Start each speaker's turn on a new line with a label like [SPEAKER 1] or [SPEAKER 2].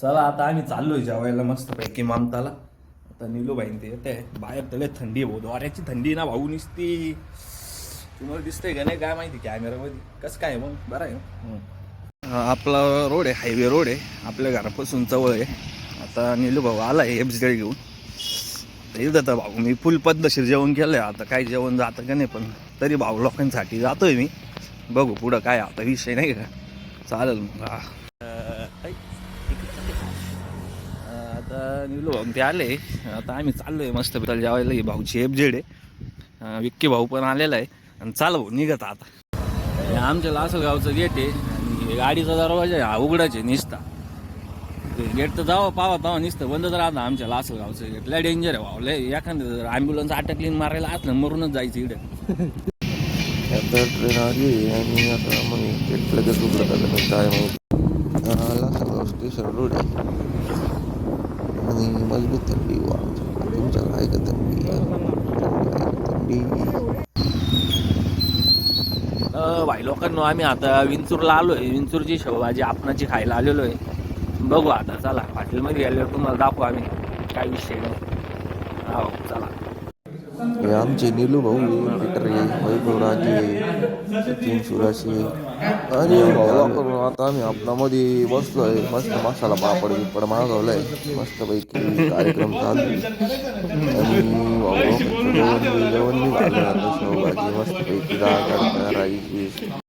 [SPEAKER 1] चला आता आम्ही चाललोय जेवायला मस्त पैकी मामताला. आता निलो बाईन ते येते. बाहेर त्याला थंडी आहे भाऊ. वाऱ्याची थंडी ना भाऊ निसती. तुम्हाला दिसतंय का नाही? काय माहिती कॅमेरामध्ये कसं काय मग? बरं आहे. आपला रोड आहे हायवे रोड आहे. आपल्या घरापासून जवळ आहे. आता निलू भाऊ आला आहे एफ घेऊन. तर इथं तर भाऊ मी फुल पद्धतशीर जेवण केलंय. आता काय जेवण जातं का नाही पण तरी भाऊ लोकांसाठी जातोय मी. बघू पुढं काय आता विषय नाही का? चालेल मग. आता निलो भाऊ ते आले. आता आम्ही चाललोय मस्त पिताला जेवायला ही भाऊची एफ आहे विक्की भाऊ पण आलेला आहे. आणि चाल भाऊ निघत आता. आमच्या लासलगावचं गेट आहे. आणि गाडीचा दरवाजा आहे, हा उघडाच आहे निसता गेट तर जावं पावा पावा निसतं. बंद तर आता आमच्या लासलगावचं गेट लय डेंजर आहे भाऊ. लय एखादं जर ॲम्ब्युलन्स अटकली मारायला असलं मरूनच जायचं इकडे.
[SPEAKER 2] आता ट्रेन आली आणि आता मग गेट लगेच उघडत आलं काय माहिती. लासलगाव स्टेशन रोड आहे. आणि मजबूत थंडी वा तुमच्याकडे आहे का थंडी? थंडी
[SPEAKER 1] भाई लोकांनो आम्ही आता विंचूरला आलोय. विंचूरची शेवभाजी आपणाची खायला आलेलो आहे. बघू आता चला. हॉटेलमध्ये गेल्यावर तुम्हाला दाखवू आम्ही. काय विषय नाही. हो चला.
[SPEAKER 2] आमचे निलू भाऊ आहे पीटर आहे वैभव सचिन सुराशी आणि भाऊ आता आम्ही आपणामध्ये बसलो आहे मस्त मसाला पापड बिपड मागवलाय मस्त पैकी कार्यक्रम चालू। आणि भाऊ जेवण बी- जेवण बी झालं डाळ राईस